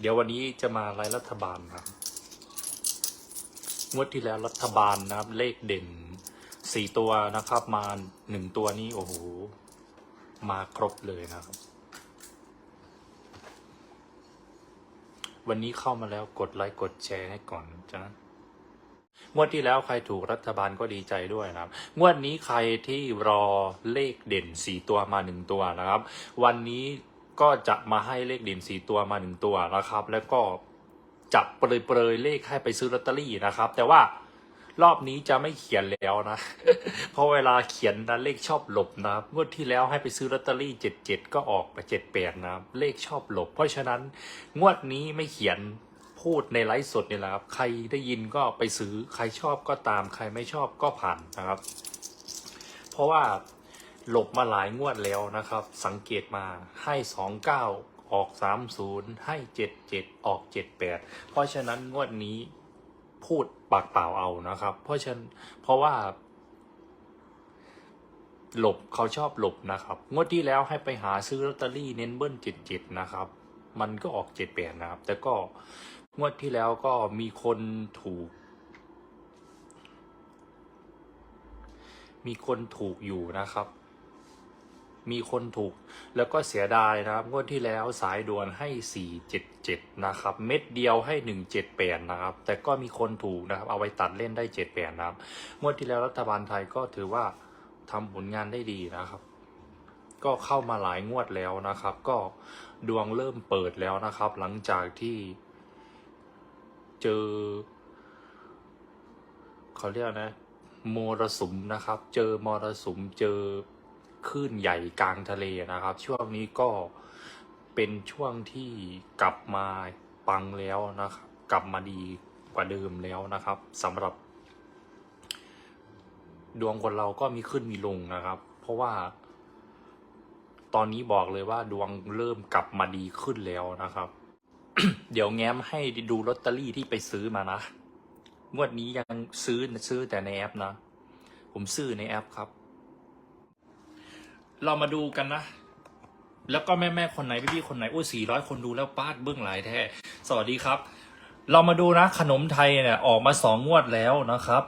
เดี๋ยววันนี้จะมาไล่รัฐบาลนะครับงวดที่แล้วรัฐบาลนะครับ เลขเด่นสี่ตัวนะครับ มาหนึ่งตัวนี้โอ้โหมาครบเลยนะครับ วันนี้เข้ามาแล้วกดไลค์กดแชร์ให้ก่อนจ้ะงวดที่แล้วใครถูกรัฐบาลก็ดีใจด้วยนะครับ งวดนี้ใครที่รอเลขเด่นสี่ตัวมาหนึ่งตัวนะครับ วันนี้ ก็จะมาให้เลขเด่นสี่ตัวมาหนึ่งตัวนะครับ แล้วก็จะเปรยเปรยๆเลขให้ไปซื้อลอตเตอรี่นะครับ แต่ว่ารอบนี้จะไม่เขียนแล้วนะ เพราะเวลาเขียนนะเลขชอบหลบนะงวดที่แล้วให้ไปซื้อลอตเตอรี่เจ็ดเจ็ดก็ออกไปเจ็ดแปดนะเลขชอบหลบ เพราะฉะนั้นงวดนี้ไม่เขียนพูดในไลฟ์สดนี่แหละครับ ใครได้ยินก็ไปซื้อ ใครชอบก็ตาม ใครไม่ชอบก็ผ่านนะครับ เพราะว่า หลบมาหลายงวดแล้วนะครับ สังเกตมาให้สองเก้าออกสามศูนย์ให้เจ็ดเจ็ดออกเจ็ดแปดเพราะฉะนั้นงวดนี้พูดปากเปล่าเอานะครับ เพราะฉะนั้นเพราะว่า หลบเขาชอบหลบนะครับ งวดที่แล้วให้ไปหาซื้อลอตเตอรี่เน้นเบิ้ลเจ็ดเจ็ดนะครับ มันก็ออกเจ็ดแปดนะครับ แต่ก็งวดที่แล้วก็มีคนถูกมีคนถูกอยู่นะครับ มีคนถูก แล้วก็เสียดายนะครับ งวดที่แล้วสายด่วนให้ 477 นะครับ เม็ดเดียวให้ 178 นะครับ แต่ก็มีคนถูกนะครับ เอาไว้ตัดเล่นได้ 78 นะครับ งวดที่แล้วรัฐบาลไทยก็ถือว่าทำผลงานได้ดีนะครับ ก็เข้ามาหลายงวดแล้วนะครับ ก็ดวงเริ่มเปิดแล้วนะครับ หลังจากที่เจอเขาเรียกนะมรสุมนะครับ เจอมรสุมเจอ คลื่นใหญ่กลางทะเลนะครับ ช่วงนี้ก็เป็นช่วงที่กลับมาปังแล้วนะครับ กลับมาดีกว่าเดิมแล้วนะครับสำหรับ ดวงคนเราก็มีขึ้นมีลงนะครับ เพราะว่า ตอนนี้บอกเลยว่าดวงเริ่มกลับมาดีขึ้นแล้วนะครับ เดี๋ยวแง้มให้ดูลอตเตอรี่ที่ไปซื้อมานะงวดนี้ยังซื้อซื้อแต่ในแอปนะ ผมซื้อในแอปครับ เรามาดูกันนะ แล้วก็แม่แม่ๆคนไหนพี่ๆคนไหนโอ้สี่ร้อยคนดูแล้วป้าดเบื้องหลายแท้สวัสดีครับ เรามาดูนะขนมไทยเนี่ยออกมาสองงวดแล้วนะครับ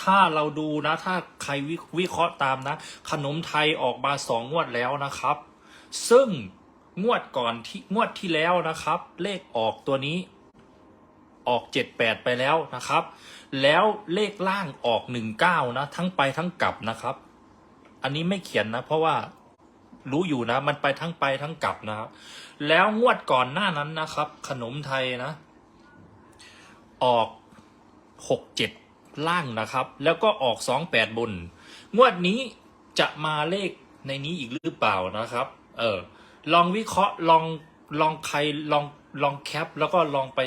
ถ้าเราดูนะถ้าใครวิวิเคราะห์ตามนะ ขนมไทยออกมาสองงวดแล้วนะครับ ซึ่งงวดก่อนที่งวดที่แล้วนะครับ เลขออกตัวนี้ออกเจ็ดแปดไปแล้วนะครับ แล้วเลขล่างออกหนึ่งเก้านะ ทั้งไปทั้งกลับนะครับ อันนี้ไม่เขียนนะ เพราะว่ารู้อยู่นะ มันไปทั้งไปทั้งกลับนะครับแล้วงวดก่อนหน้านั้นนะครับ ขนมไทยนะ ออกหกเจ็ดล่างนะครับ แล้วก็ออกสองแปดบน งวดนี้จะมาเลขในนี้อีกหรือเปล่านะครับ เออ ลองวิเคราะห์ลองลองใครลองลองแคป แล้วก็ลองไป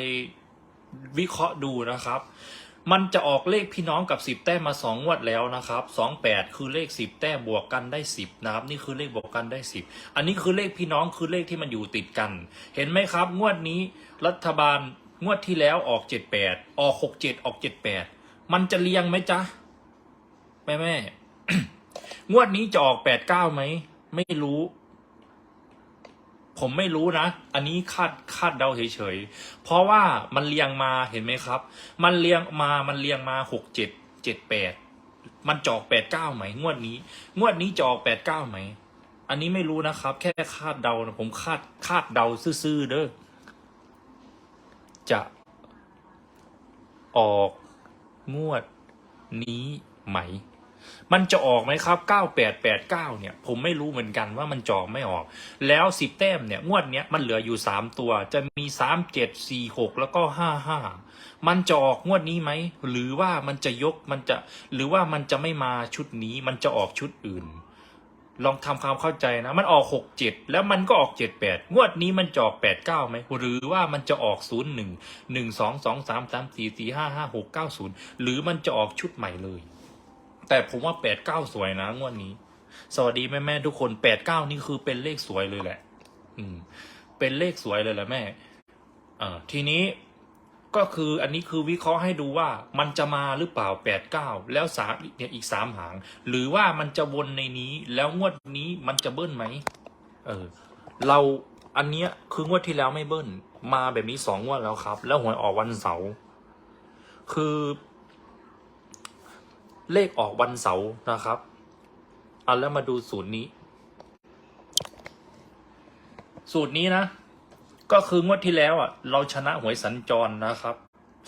วิเคราะห์ดูนะครับ มันจะออกเลขพี่น้องกับสิบแต้มมาสองงวดแล้วนะครับสองแปดคือเลขสิบแต้มบวกกันได้สิบนะครับนี่คือเลขบวกกันได้สิบอันนี้คือเลขพี่น้องคือเลขที่มันอยู่ติดกัน เห็นไหมครับ งวดนี้รัฐบาลงวดที่แล้วออกเจ็ดแปดออกหกเจ็ดออกเจ็ดแปดมันจะเรียงไหมจ๊ะแม่แม่งวดนี้จะออกแปดเก้าไหมไม่รู้ ผมไม่รู้นะ อันนี้คาดคาดเดาเฉยๆ เพราะว่ามันเรียงมาเห็นไหมครับ มันเรียงมา มันเรียงมาหกเจ็ดเจ็ดแปด มันจอกแปดเก้าไหมงวดนี้ งวดนี้จอกแปดเก้าไหม อันนี้ไม่รู้นะครับ แค่คาดเดานะผมคาดคาดเดาซื่อๆเด้อ จะออกงวดนี้ไหม มันจะออกไหมครับ 9889 เนี่ย ผมไม่รู้เหมือนกันว่ามันจอกไม่ออก แล้ว 10 แต้มเนี่ย งวดเนี้ยมันเหลืออยู่ 3 ตัว จะมี 3 7 4 6 แล้วก็ 55 มันจะออกงวดนี้ไหม หรือว่ามันจะยก มันจะ หรือว่ามันจะไม่มาชุดนี้ มันจะออกชุดอื่น ลองทำความเข้าใจนะ มันออก 6 7 แล้วมันก็ออก 7 8 งวดนี้มันจะออก 8 9ไหม หรือว่ามันจะออก 0 1 1 2 2 3 3 4 4 5 5 6 9 0 หรือมันจะออกชุดใหม่เลย แต่ผมว่าแปดเก้าสวยนะงวดนี้ สวัสดีแม่แม่ทุกคนแปดเก้านี่คือเป็นเลขสวยเลยแหละ อืม เป็นเลขสวยเลยแหละแม่อ่าทีนี้ก็คืออันนี้คือวิเคราะห์ให้ดูว่ามันจะมาหรือเปล่าแปดเก้าแล้วสามเนี่ยอีกสามหาง หรือว่ามันจะวนในนี้แล้วงวดนี้มันจะเบิ้ลไหมเออ เราอันเนี้ยคืองวดที่แล้วไม่เบิ้ลมาแบบนี้สองงวดแล้วครับ แล้วหวยออกวันเสาร์คือ เลขออกวันเสาร์นะครับเอาแล้วมาดูสูตรนี้ สูตรนี้นะ ก็คืองวดที่แล้วอะ เราชนะหวยสัญจรนะครับ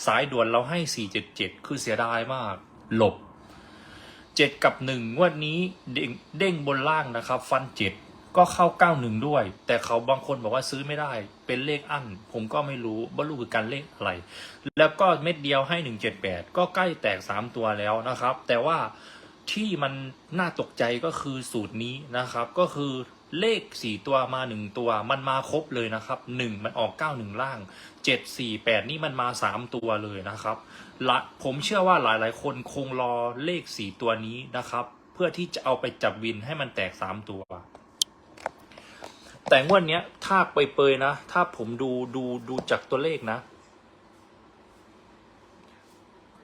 สายด่วนเราให้สี่เจ็ดเจ็ดคือเสียดายมาก หลบเจ็ดกับหนึ่งงวดนี้เด้งเด้งบนล่างนะครับ ฟันเจ็ด ก็เข้าเก้าหนึ่งด้วย แต่เขาบางคนบอกว่าซื้อไม่ได้ เป็นเลขอั้น ผมก็ไม่รู้ว่ารู้คือการเลขอะไร แล้วก็เม็ดเดียวให้หนึ่งเจ็ดแปดก็ใกล้แตกสามตัวแล้วนะครับ แต่ว่าที่มันน่าตกใจก็คือสูตรนี้นะครับ ก็คือเลขสี่ตัวมาหนึ่งตัว มันมาครบเลยนะครับหนึ่งมันออกเก้าหนึ่งล่างเจ็ดสี่แปดนี่มันมาสามตัวเลยนะครับละผมเชื่อว่าหลายๆ คนคงรอเลขสี่ตัวนี้นะครับ เพื่อที่จะเอาไปจับวินให้มันแตกสามตัว แต่งวดเนี้ย ถ้าเปยๆนะ ถ้าผมดูดูดูจากตัวเลขนะ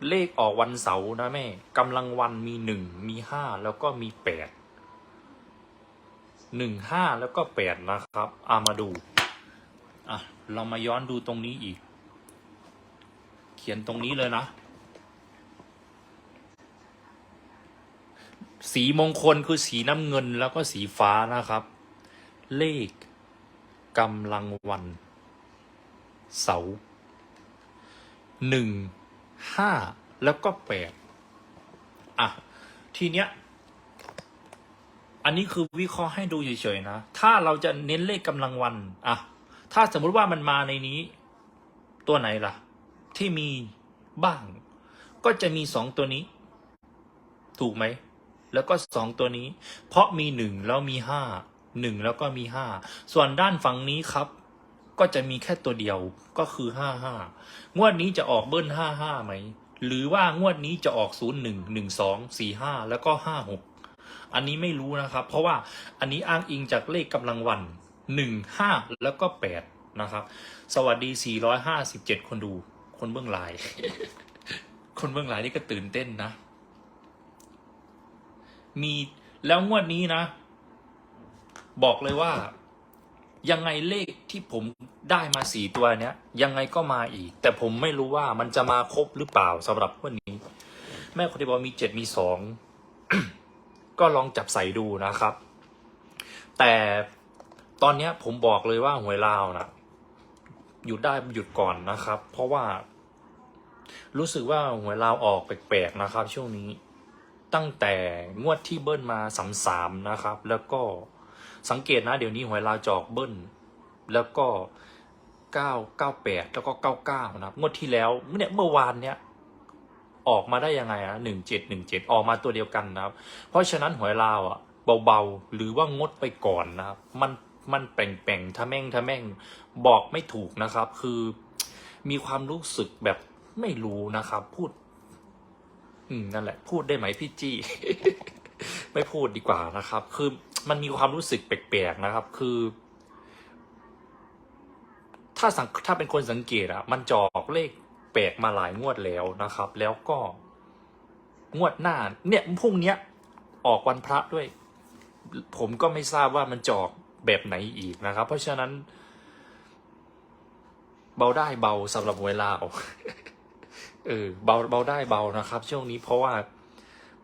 เลขออกวันเสาร์นะแม่กำลังวันมีหนึ่งมีห้าแล้วก็มีแปดหนึ่งห้าแล้วก็แปดนะครับอามาดู อะ เรามาย้อนดูตรงนี้อีก เขียนตรงนี้เลยนะ สีมงคลคือสีน้ำเงินแล้วก็สีฟ้านะครับ เลขกำลังวัน เสาร์หนึ่งห้าแล้วก็แปดอะ ทีเนี้ย อันนี้คือวิเคราะห์ให้ดูเฉยๆนะ ถ้าเราจะเน้นเลขกำลังวันอะถ้าสมมุติว่ามันมาในนี้ ตัวไหนล่ะ ที่มีบ้าง ก็จะมีสองตัวนี้ ถูกไหม แล้วก็สองตัวนี้ เพราะมีหนึ่งแล้วมีห้า หนึ่งแล้วก็มีห้าส่วนด้านฝั่งนี้ครับ ก็จะมีแค่ตัวเดียวก็คือห้าห้างวดนี้จะออกเบิ้ลห้าห้าไหมหรือว่างวดนี้จะออกศูนย์หนึ่งหนึ่งสองสี่ห้าแล้วก็ห้าหกอันนี้ไม่รู้นะครับ เพราะว่าอันนี้อ้างอิงจากเลขกำลังวันหนึ่งห้าแล้วก็แปดนะครับ สวัสดีสี่ร้อยห้าสิบเจ็ดคนดู คนเบื้องหลาย คนเบื้องหลายนี่ก็ตื่นเต้นนะ มีแล้วงวดนี้นะ บอกเลยว่า ยังไงเลขที่ผมได้มาสี่ตัวเนี้ย ยังไงก็มาอีก แต่ผมไม่รู้ว่ามันจะมาครบหรือเปล่าสำหรับวันนี้ แม่คนที่บอกมีเจ็ดมีสองก็ลองจับใส่ดูนะครับ แต่ตอนเนี้ยผมบอกเลยว่าหวยลาวนะหยุดได้หยุดก่อนนะครับ เพราะว่า รู้สึกว่าหวยลาวออกแปลกๆนะครับ ช่วงนี้ตั้งแต่งวดที่เบิ้ลมาสามสามนะครับ แล้วก็ สังเกตนะ เดี๋ยวนี้หวยลาวจอกเบิ้ลแล้วก็เก้าเก้าแปดแล้วก็เก้าเก้านะครับงวดที่แล้วเนี่ยเมื่อวานเนี้ยออกมาได้ยังไงอะหนึ่งเจ็ดหนึ่งเจ็ดออกมาตัวเดียวกันนะครับ เพราะฉะนั้นหวยลาวอะเบาๆ หรือว่างดไปก่อนนะครับ มันมันแป่งๆทะแม่งทะแม่งบอกไม่ถูกนะครับ คือมีความรู้สึกแบบไม่รู้นะครับ พูด อืมนั่นแหละ พูดได้ไหมพี่จี้ ไม่พูดดีกว่านะครับ คือ มันมีความรู้สึกแปลกๆนะครับ คือ ถ้าสังถ้าเป็นคนสังเกตอะมันจอกเลขแปลกมาหลายงวดแล้วนะครับ แล้วก็งวดหน้า เนี่ยพรุ่งเนี้ยออกวันพระด้วย ผมก็ไม่ทราบว่ามันจอกแบบไหนอีกนะครับ เพราะฉะนั้น เบาได้เบาสำหรับเวลาเออเบาเบาได้เบานะครับ ช่วงนี้เพราะว่า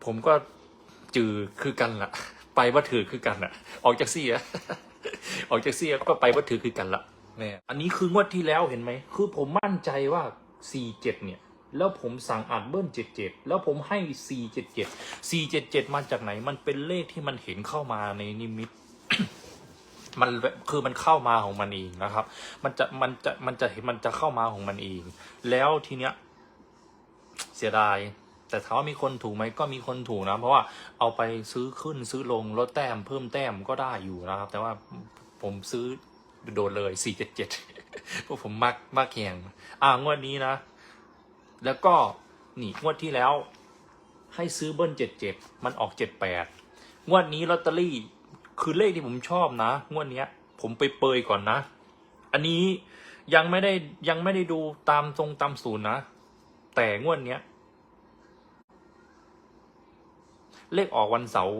ผมก็จือคือกันล่ะ ไปว่าถือคือกันละออกจากเสียออกจากเสียก็ไปว่าถือคือกันละเนี่ยอันนี้คืองวดที่แล้วเห็นไหม คือผมมั่นใจว่าสี่เจ็ดเนี่ย แล้วผมสั่งอัดเบิ้ลเจ็ดเจ็ดแล้วผมให้สี่เจ็ดเจ็ดสี่เจ็ดเจ็ดมาจากไหน มันเป็นเลขที่มันเห็นเข้ามาในนิมิต มันคือมันเข้ามาของมันเองนะครับ มันจะมันจะมันจะเห็นมันจะเข้ามาของมันเอง แล้วทีเนี้ยเสียดาย แต่ถามว่ามีคนถูกไหมก็มีคนถูกนะ เพราะว่าเอาไปซื้อขึ้นซื้อลงลดแต้มเพิ่มแต้มก็ได้อยู่นะครับ แต่ว่าผมซื้อโดนเลยสี่เจ็ดเจ็ดเพราะผมมักมากแข่งอ่างวดนี้นะ แล้วก็นี่งวดที่แล้ว ให้ซื้อเบิ้ลเจ็ดเจ็ดมันออกเจ็ดแปดงวดนี้ลอตเตอรี่คือเลขที่ผมชอบนะ งวดเนี้ย ผมไปเปยก่อนนะ อันนี้ยังไม่ได้ยังไม่ได้ดูตามตรงตามศูนย์นะ แต่งวดเนี้ย เลขออกวันเสาร์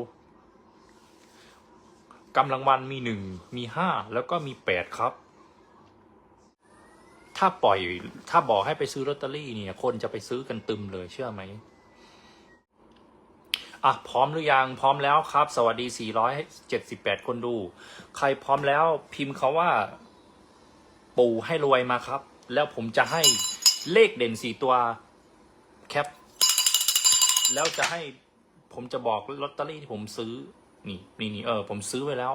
กำลังวันมีหนึ่งมีห้าแล้วก็มีแปดครับ ถ้าปล่อยถ้าบอกให้ไปซื้อลอตเตอรี่เนี่ย คนจะไปซื้อกันตึมเลยเชื่อไหมอะพร้อมหรือยังพร้อมแล้วครับ สวัสดี 478 คนดู ใครพร้อมแล้วพิมพ์เขาว่า ปู่ให้รวยมาครับ แล้วผมจะให้เลขเด่นสี่ตัวแคป แล้วจะให้ ผมจะบอกลอตเตอรี่ที่ผมซื้อ นี่นี่นี่เออ ผมซื้อไว้แล้ว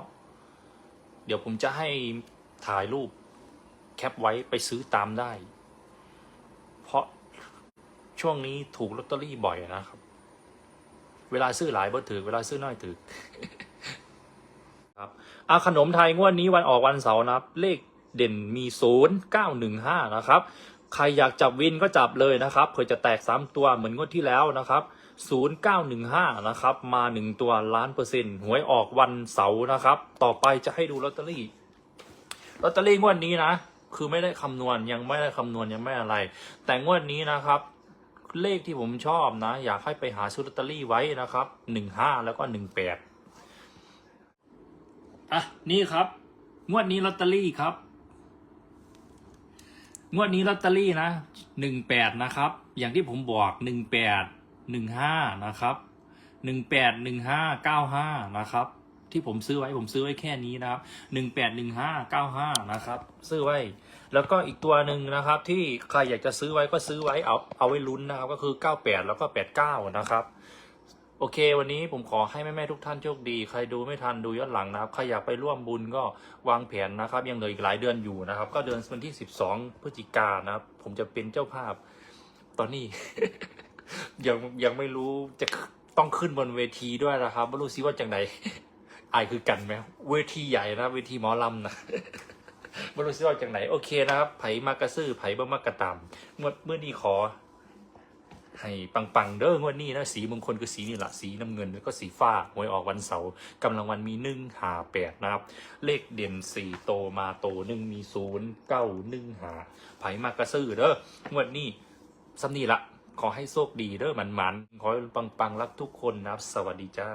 เดี๋ยวผมจะให้ถ่ายรูปแคปไว้ไปซื้อตามได้ เพราะช่วงนี้ถูกลอตเตอรี่บ่อยนะครับ เวลาซื้อหลายบ่ถือ เวลาซื้อน้อยถือครับอาขนมไทยงวดนี้วันออกวันเสาร์นะครับ เลขเด่นมีศูนย์เก้าหนึ่งห้านะครับ ใครอยากจับวินก็จับเลยนะครับเผื่อจะแตกสามตัวเหมือนงวดที่แล้วนะครับศูนย์เก้าหนึ่งห้านะครับมาหนึ่งตัวล้านเปอร์เซ็นต์หวยออกวันเสาร์นะครับ ต่อไปจะให้ดูลอตเตอรี่ลอตเตอรี่งวดนี้นะ คือไม่ได้คำนวณยังไม่ได้คำนวณยังไม่อะไร แต่งวดนี้นะครับ เลขที่ผมชอบนะ อยากให้ไปหาซื้อลอตเตอรี่ไว้นะครับหนึ่งห้าแล้วก็หนึ่งแปดอะนี่ครับ งวดนี้ลอตเตอรี่ครับ งวดนี้ลอตเตอรี่นะหนึ่งแปดนะครับ อย่างที่ผมบอกหนึ่งแปดหนึ่งห้านะครับหนึ่งแปดหนึ่งห้าเก้าห้านะครับ ที่ผมซื้อไว้ผมซื้อไว้แค่นี้นะครับหนึ่งแปดหนึ่งห้าเก้าห้านะครับ ซื้อไว้ แล้วก็อีกตัวหนึ่งนะครับ ที่ใครอยากจะซื้อไว้ก็ซื้อไว้เอาเอาไว้ลุ้นนะครับ ก็คือเก้าแปดแล้วก็แปดเก้านะครับ โอเค วันนี้ผมขอให้แม่ ๆ ทุกท่านโชคดี ใครดูไม่ทันดูย้อนหลังนะครับ ใครอยากไปร่วมบุญก็วางแผนนะครับ ยังเหลืออีกหลายเดือนอยู่นะครับ ก็เดือนวันที่ 12 พฤศจิกายนนะครับ ผมจะเป็นเจ้าภาพ ตอนนี้ ยังยังไม่รู้จะต้องขึ้นบนเวทีด้วยนะครับไม่รู้สิว่าจังไหนอายคือกันไหมเวทีใหญ่นะเวทีหมอลำนะไม่รู้สิว่าจังไหน โอเคนะครับ ไผมากระซื้อไผบ่มากระตามเมื่อเมื่อนี้ขอ ให้ปังๆเด้องวันี้นะสีมงคลคือสีนี่แหละสีน้ำเงินแล้วก็สีฟ้าหวยออกวันเสาร์กำลังวันมีหนึ่งหาแปดนะครับ เลขเด่นสี่โตมาโตหนึ่งมีศูนย์เก้าหนึ่งหาไผมากระซื้อเด้องวดนี้สำนีละขอให้โชคดีเด้อหมันๆขอให้ปังๆรักทุกคนนะครับ สวัสดีจ้า